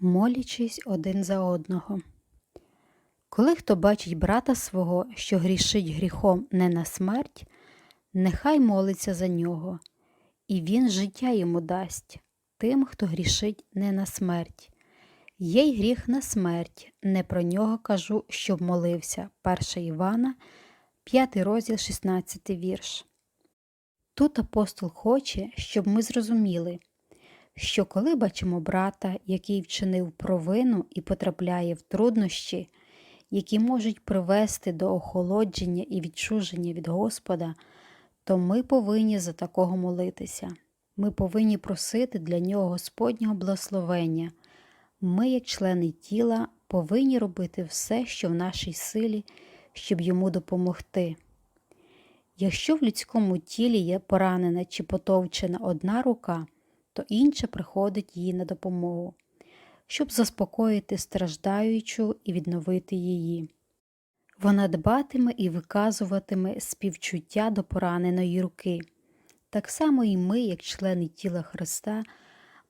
молячись один за одного. Коли хто бачить брата свого, що грішить гріхом не на смерть, нехай молиться за нього, і він життя йому дасть тим, хто грішить не на смерть. Є й гріх на смерть, не про нього кажу, щоб молився. 1 Івана, 5 розділ, 16 вірш. Тут апостол хоче, щоб ми зрозуміли, що коли бачимо брата, який вчинив провину і потрапляє в труднощі, які можуть привести до охолодження і відчуження від Господа, то ми повинні за такого молитися. Ми повинні просити для нього Господнього благословення. Ми, як члени тіла, повинні робити все, що в нашій силі, щоб йому допомогти. Якщо в людському тілі є поранена чи потовчена одна рука, то інша приходить їй на допомогу, щоб заспокоїти страждаючу і відновити її. Вона дбатиме і виказуватиме співчуття до пораненої руки. Так само і ми, як члени тіла Христа,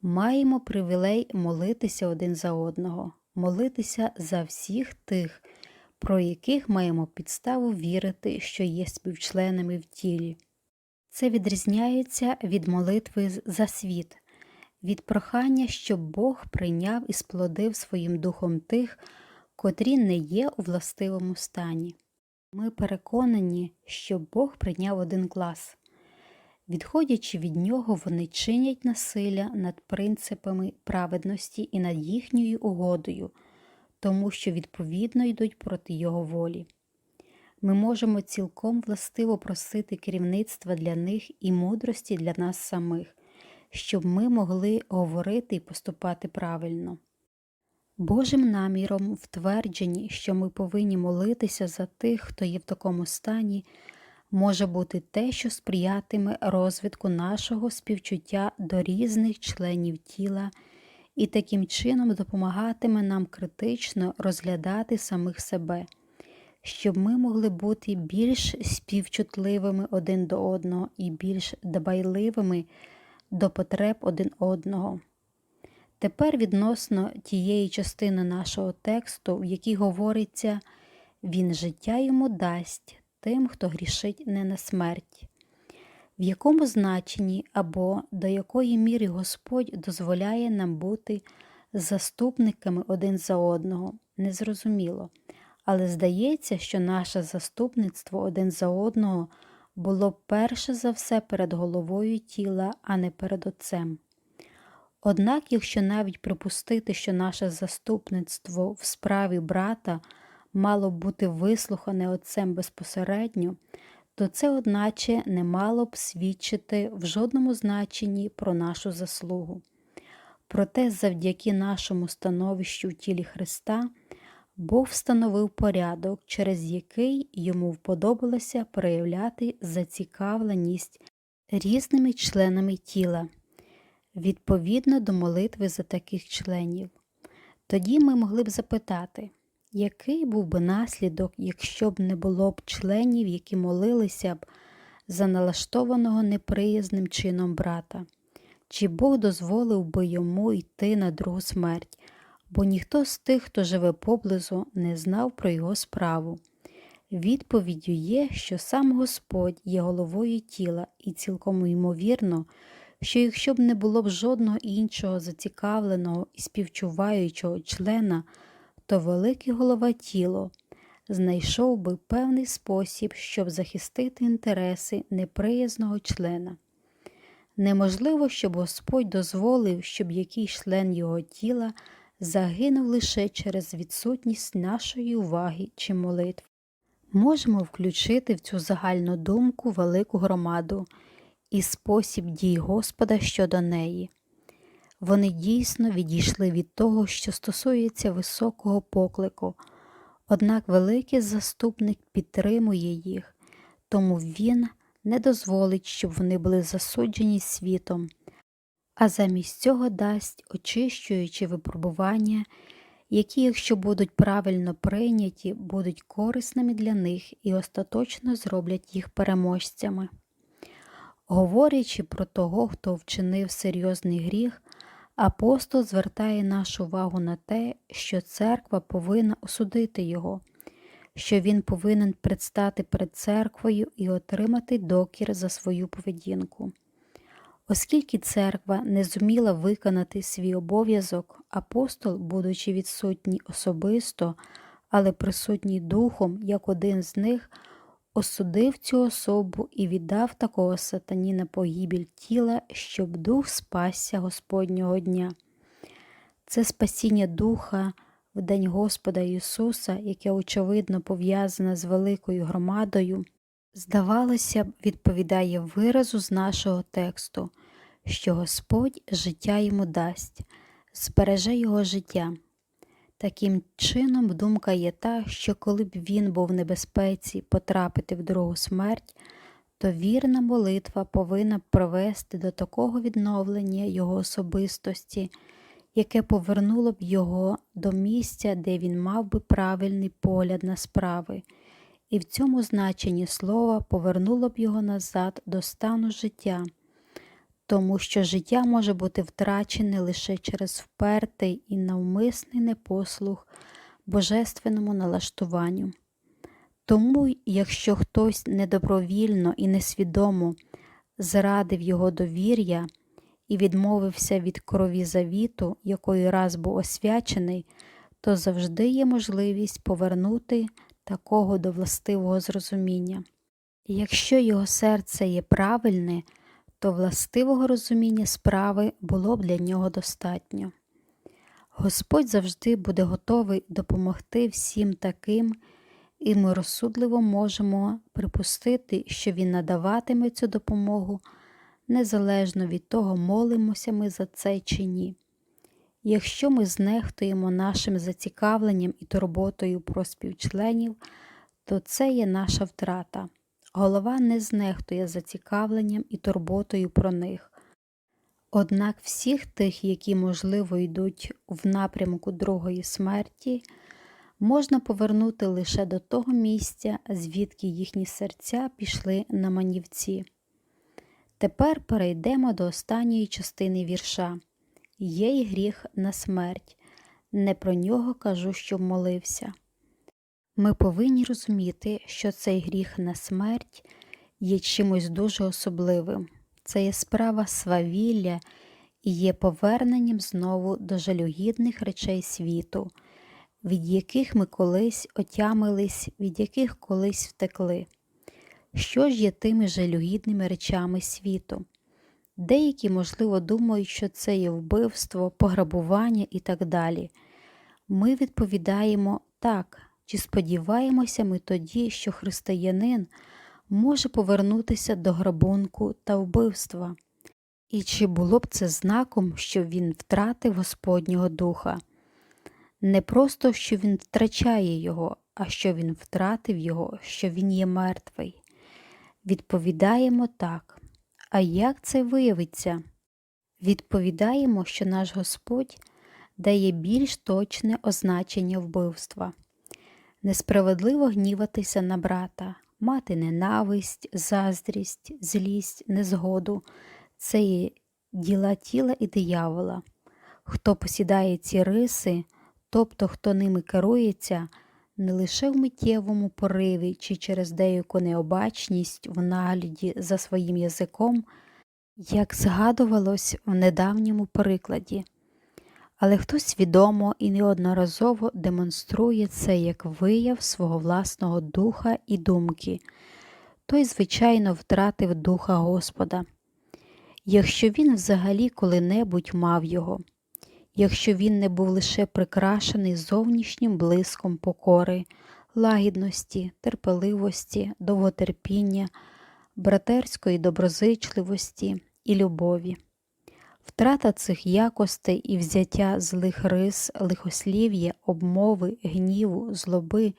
маємо привілей молитися один за одного, молитися за всіх тих, про яких маємо підставу вірити, що є співчленами в тілі. Це відрізняється від молитви за світ, від прохання, щоб Бог прийняв і сплодив своїм духом тих, котрі не є у властивому стані. Ми переконані, що Бог прийняв один клас. Відходячи від нього, вони чинять насилля над принципами праведності і над їхньою угодою, тому що відповідно йдуть проти його волі. Ми можемо цілком властиво просити керівництва для них і мудрості для нас самих, щоб ми могли говорити і поступати правильно. Божим наміром в що ми повинні молитися за тих, хто є в такому стані, може бути те, що сприятиме розвитку нашого співчуття до різних членів тіла і таким чином допомагатиме нам критично розглядати самих себе, щоб ми могли бути більш співчутливими один до одного і більш дбайливими до потреб один одного. Тепер відносно тієї частини нашого тексту, в якій говориться Він життя йому дасть тим, хто грішить не на смерть, в якому значенні або до якої міри Господь дозволяє нам бути заступниками один за одного, незрозуміло, але здається, що наше заступництво один за одного було перше за все перед головою тіла, а не перед Отцем. Однак, якщо навіть припустити, що наше заступництво в справі брата мало бути вислухане отцем безпосередньо, то це, одначе, не мало б свідчити в жодному значенні про нашу заслугу. Проте, завдяки нашому становищу в тілі Христа, Бог встановив порядок, через який йому вподобалося проявляти зацікавленість різними членами тіла відповідно до молитви за таких членів. Тоді ми могли б запитати, який був би наслідок, якщо б не було б членів, які молилися б за налаштованого неприязним чином брата, чи Бог дозволив би йому йти на другу смерть, бо ніхто з тих, хто живе поблизу, не знав про його справу. Відповіддю є, що сам Господь є головою тіла, і цілком ймовірно, що якщо б не було б жодного іншого зацікавленого і співчуваючого члена, то великий голова тіло знайшов би певний спосіб, щоб захистити інтереси неприязного члена. Неможливо, щоб Господь дозволив, щоб якийсь член його тіла загинув лише через відсутність нашої уваги чи молитв. Можемо включити в цю загальну думку велику громаду і спосіб дій Господа щодо неї. Вони дійсно відійшли від того, що стосується високого поклику, однак великий заступник підтримує їх, тому він не дозволить, щоб вони були засуджені світом, а замість цього дасть очищуючі випробування, які, якщо будуть правильно прийняті, будуть корисними для них і остаточно зроблять їх переможцями. Говорячи про того, хто вчинив серйозний гріх, апостол звертає нашу увагу на те, що церква повинна осудити його, що він повинен предстати перед церквою і отримати докір за свою поведінку. Оскільки церква не зуміла виконати свій обов'язок, апостол, будучи відсутній особисто, але присутній духом, як один з них, осудив цю особу і віддав такого сатані на погибіль тіла, щоб дух спасся Господнього дня. Це спасіння духа в День Господа Ісуса, яке очевидно пов'язане з великою громадою, здавалося б, відповідає виразу з нашого тексту, що Господь життя йому дасть, збереже його життя. Таким чином, думка є та, що коли б він був в небезпеці потрапити в другу смерть, то вірна молитва повинна провести до такого відновлення його особистості, яке повернуло б його до місця, де він мав би правильний погляд на справи, і в цьому значенні слова повернуло б його назад до стану життя тому що життя може бути втрачене лише через впертий і навмисний непослух божественному налаштуванню. Тому, якщо хтось недобровільно і несвідомо зрадив його довір'я і відмовився від крові завіту, якою раз був освячений, то завжди є можливість повернути такого до властивого зрозуміння. І якщо його серце є правильне, то властивого розуміння справи було б для нього достатньо. Господь завжди буде готовий допомогти всім таким, і ми розсудливо можемо припустити, що Він надаватиме цю допомогу незалежно від того, молимося ми за це чи ні. Якщо ми знехтуємо нашим зацікавленням і турботою про співчленів, то це є наша втрата. Голова не знехтує зацікавленням і турботою про них. Однак всіх тих, які, можливо, йдуть в напрямку другої смерті, можна повернути лише до того місця, звідки їхні серця пішли на манівці. Тепер перейдемо до останньої частини вірша Є й гріх на смерть. Не про нього кажу, що молився. Ми повинні розуміти, що цей гріх на смерть є чимось дуже особливим. Це є справа свавілля і є поверненням знову до жалюгідних речей світу, від яких ми колись отямились, від яких колись втекли. Що ж є тими жалюгідними речами світу? Деякі, можливо, думають, що це є вбивство, пограбування і так далі. Ми відповідаємо так. Чи сподіваємося ми тоді, що християнин може повернутися до грабунку та вбивства? І чи було б це знаком, що він втратив Господнього Духа? Не просто, що він втрачає його, а що він втратив його, що він є мертвий. Відповідаємо так. А як це виявиться? Відповідаємо, що наш Господь дає більш точне означення вбивства несправедливо гніватися на брата, мати ненависть, заздрість, злість, незгоду це є діла тіла і диявола. Хто посідає ці риси, тобто хто ними керується, не лише в миттєвому пориві чи через деяку необачність в нагляді за своїм язиком, як згадувалось в недавньому прикладі але хтось свідомо і неодноразово демонструє це як вияв свого власного духа і думки, той, звичайно, втратив духа Господа. Якщо він взагалі коли-небудь мав його, якщо він не був лише прикрашений зовнішнім блиском покори, лагідності, терпеливості, довготерпіння, братерської доброзичливості і любові. Втрата цих якостей і взяття злих рис, лихослів'я, обмови, гніву, злоби,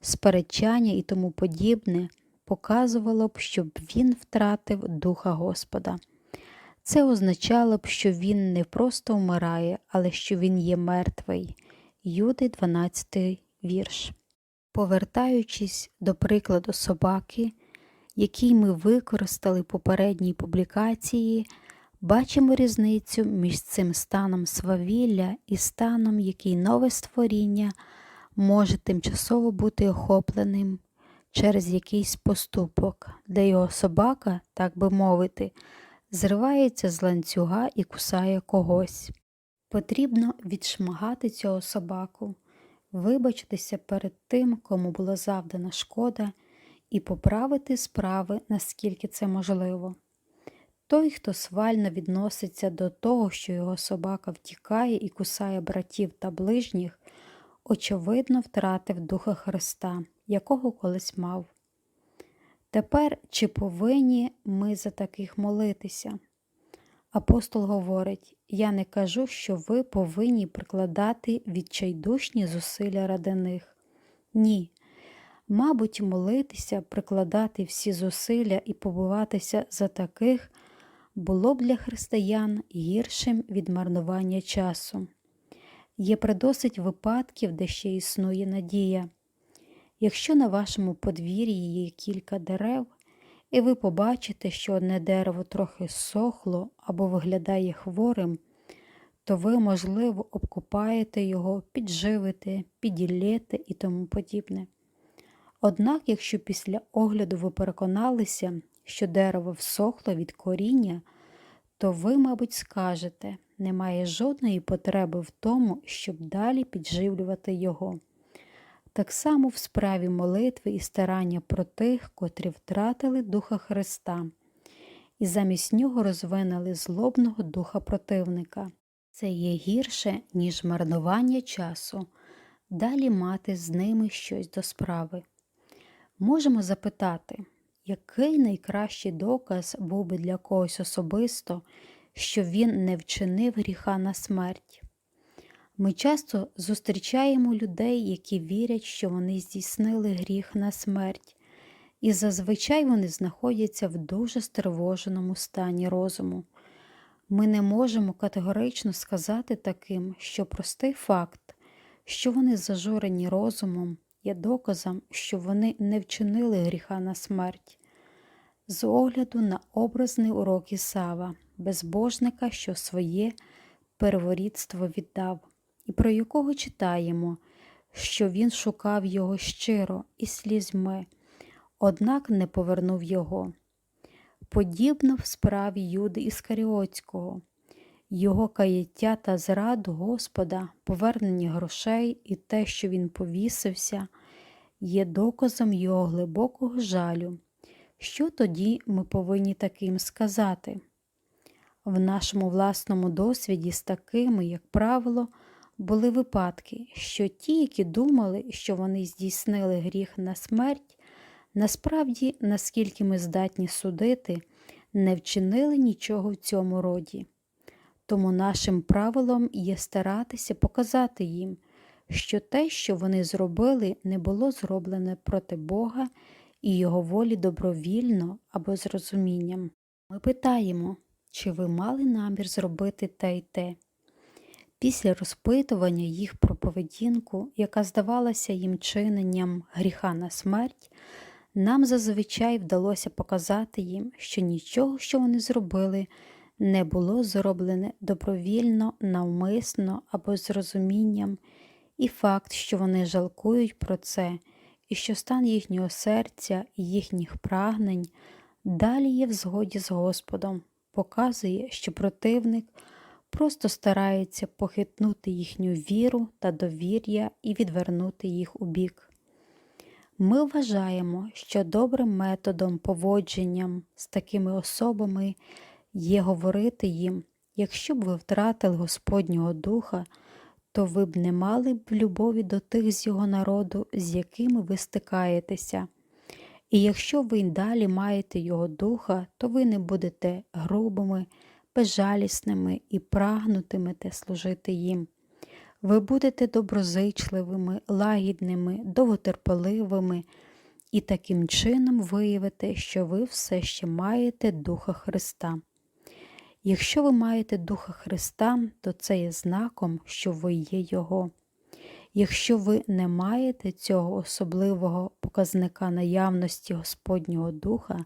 сперечання і тому подібне показувало б, щоб він втратив Духа Господа. Це означало б, що він не просто вмирає, але що він є мертвий. Юди, 12 вірш. Повертаючись до прикладу собаки, який ми використали в попередній публікації Бачимо різницю між цим станом свавілля і станом, який нове створіння може тимчасово бути охопленим через якийсь поступок, де його собака, так би мовити, зривається з ланцюга і кусає когось. Потрібно відшмагати цього собаку, вибачитися перед тим, кому була завдана шкода, і поправити справи, наскільки це можливо. Той, хто свально відноситься до того, що його собака втікає і кусає братів та ближніх, очевидно втратив Духа Христа, якого колись мав. Тепер чи повинні ми за таких молитися? Апостол говорить: Я не кажу, що ви повинні прикладати відчайдушні зусилля ради них. Ні. Мабуть, молитися, прикладати всі зусилля і побуватися за таких було б для християн гіршим від марнування часу. Є предосить випадків, де ще існує надія. Якщо на вашому подвір'ї є кілька дерев, і ви побачите, що одне дерево трохи сохло або виглядає хворим, то ви, можливо, обкопаєте його, підживите, піділєте і тому подібне. Однак, якщо після огляду ви переконалися, що дерево всохло від коріння, то ви, мабуть, скажете, немає жодної потреби в тому, щоб далі підживлювати його. Так само в справі молитви і старання про тих, котрі втратили Духа Христа, і замість нього розвинули злобного духа противника. Це є гірше, ніж марнування часу, далі мати з ними щось до справи. Можемо запитати, який найкращий доказ був би для когось особисто, що він не вчинив гріха на смерть? Ми часто зустрічаємо людей, які вірять, що вони здійснили гріх на смерть, і зазвичай вони знаходяться в дуже стривоженому стані розуму. Ми не можемо категорично сказати таким, що простий факт, що вони зажурені розумом, є доказом, що вони не вчинили гріха на смерть. З огляду на образний урок Ісава, безбожника, що своє перворідство віддав і про якого читаємо, що він шукав його щиро і слізьми, однак не повернув його. Подібно в справі Юди Іскаріотського, його каяття та зраду Господа, повернення грошей і те, що він повісився, є доказом його глибокого жалю. Що тоді ми повинні таким сказати? В нашому власному досвіді з такими, як правило, були випадки, що ті, які думали, що вони здійснили гріх на смерть, насправді, наскільки ми здатні судити, не вчинили нічого в цьому роді. Тому нашим правилом є старатися показати їм, що те, що вони зробили, не було зроблене проти Бога і Його волі добровільно або з розумінням. Ми питаємо, чи ви мали намір зробити те й те. Після розпитування їх про поведінку, яка здавалася їм чиненням гріха на смерть, нам зазвичай вдалося показати їм, що нічого, що вони зробили, не було зроблене добровільно, навмисно або з розумінням, і факт, що вони жалкують про це, і що стан їхнього серця і їхніх прагнень далі є в згоді з Господом, показує, що противник просто старається похитнути їхню віру та довір'я і відвернути їх у бік. Ми вважаємо, що добрим методом поводженням з такими особами є говорити їм, якщо б ви втратили Господнього Духа, то ви б не мали б любові до тих з його народу, з якими ви стикаєтеся. І якщо ви й далі маєте Його Духа, то ви не будете грубими, безжалісними і прагнутимете служити їм. Ви будете доброзичливими, лагідними, довготерпеливими і таким чином виявите, що ви все ще маєте Духа Христа. Якщо ви маєте Духа Христа, то це є знаком, що ви є Його. Якщо ви не маєте цього особливого показника наявності Господнього Духа,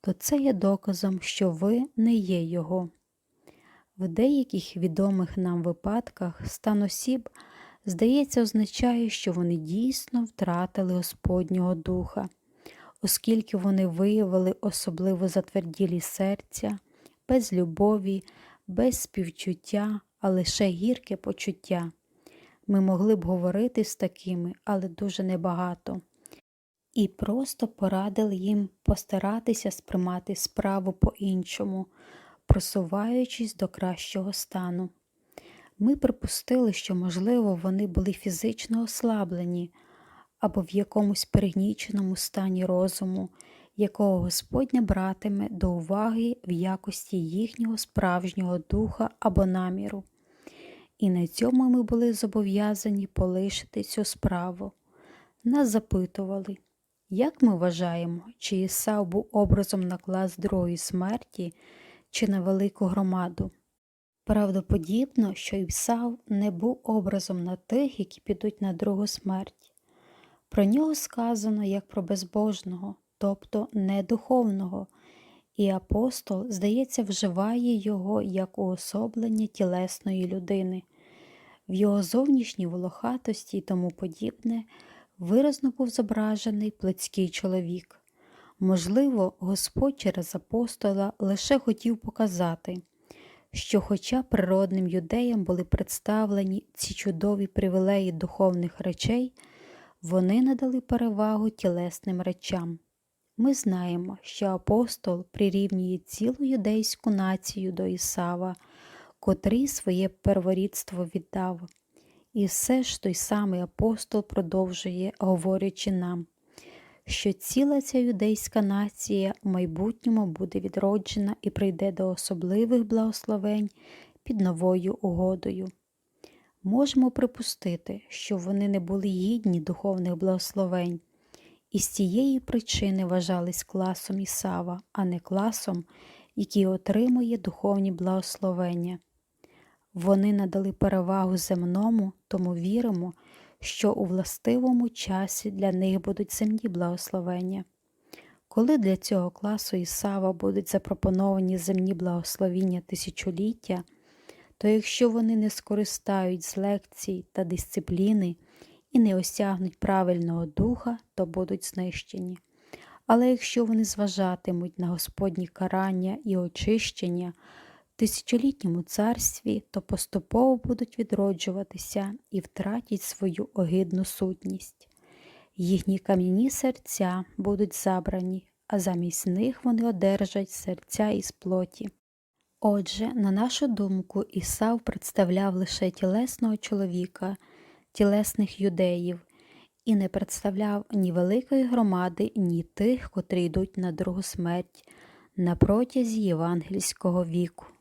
то це є доказом, що ви не є Його. В деяких відомих нам випадках стан осіб, здається, означає, що вони дійсно втратили Господнього Духа, оскільки вони виявили особливо затверділі серця, без любові, без співчуття, а лише гірке почуття. Ми могли б говорити з такими, але дуже небагато. І просто порадили їм постаратися сприймати справу по-іншому, просуваючись до кращого стану. Ми припустили, що, можливо, вони були фізично ослаблені або в якомусь перегніченому стані розуму, якого Господь не братиме до уваги в якості їхнього справжнього духа або наміру. І на цьому ми були зобов'язані полишити цю справу. Нас запитували, як ми вважаємо, чи Ісав був образом на клас другої смерті, чи на велику громаду. Правдоподібно, що Ісав не був образом на тих, які підуть на другу смерть. Про нього сказано як про безбожного, тобто недуховного, і апостол, здається, вживає його як уособлення тілесної людини. В його зовнішній волохатості і тому подібне виразно був зображений плотський чоловік. Можливо, Господь через апостола лише хотів показати, що, хоча природним юдеям були представлені ці чудові привілеї духовних речей, вони надали перевагу тілесним речам. Ми знаємо, що апостол прирівнює цілу юдейську націю до Ісава, котрий своє перворідство віддав. І все ж той самий апостол продовжує, говорячи нам, що ціла ця юдейська нація в майбутньому буде відроджена і прийде до особливих благословень під новою угодою. Можемо припустити, що вони не були гідні духовних благословень, і з цієї причини вважались класом Ісава, а не класом, який отримує духовні благословення. Вони надали перевагу земному, тому віримо, що у властивому часі для них будуть земні благословення. Коли для цього класу Ісава будуть запропоновані земні благословіння тисячоліття, то якщо вони не скористають з лекцій та дисципліни і не осягнуть правильного духа, то будуть знищені. Але якщо вони зважатимуть на Господні карання і очищення, в тисячолітньому царстві, то поступово будуть відроджуватися і втратять свою огидну сутність. Їхні кам'яні серця будуть забрані, а замість них вони одержать серця із плоті. Отже, на нашу думку, Ісав представляв лише тілесного чоловіка, тілесних юдеїв, і не представляв ні великої громади, ні тих, котрі йдуть на другу смерть на протязі євангельського віку.